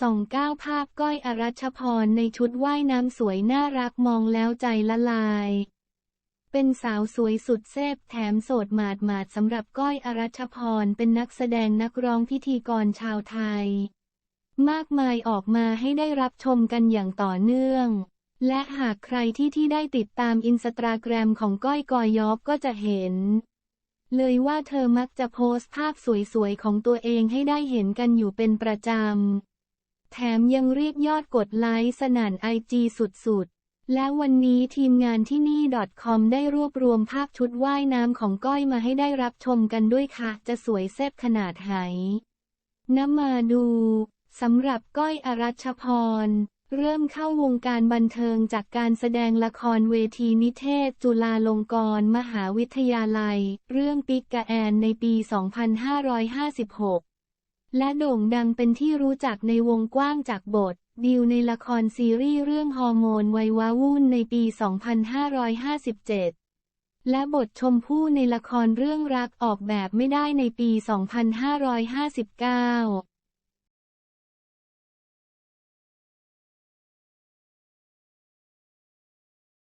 ส่องก้าวภาพก้อยอรัชพรในชุดว่ายน้ำสวยน่ารักมองแล้วใจละลาย เป็นสาวสวยสุดเซฟแถมโสดหมาดหมาดสำหรับก้อยอรัชพรเป็นนักแสดงนักร้องพิธีกรชาวไทย มากมายออกมาให้ได้รับชมกันอย่างต่อเนื่อง และหากใครที่ที่ได้ติดตามอินสตาแกรมของก้อยกอยยอบก็จะเห็นเลยว่าเธอมักจะโพสต์ภาพสวยๆของตัวเองให้ได้เห็นกันอยู่เป็นประจำ แถมยังเรียกยอดกดไลค์สนั่นไอจีสุดๆ และวันนี้ทีมงานที่นี่ .com ได้รวบรวมภาพชุดว่ายน้ำของก้อยมาให้ได้รับชมกันด้วยค่ะ จะสวยแซ่บขนาดไหนน้ำมาดูสำหรับก้อยอรัชพร เริ่มเข้าวงการบันเทิงจากการแสดงละครเวทีนิเทศ จุฬาลงกรณ์มหาวิทยาลัย เรื่องปิกกะแอนในปี 2556 และโด่งดังเป็นที่รู้จักในวงกว้างจากบท ดิวในละครซีรีส์เรื่องฮอร์โมนวัยวาวุ่นในปี 2557 และบทชมพู่ในละครเรื่องรักออกแบบไม่ได้ในปี 2559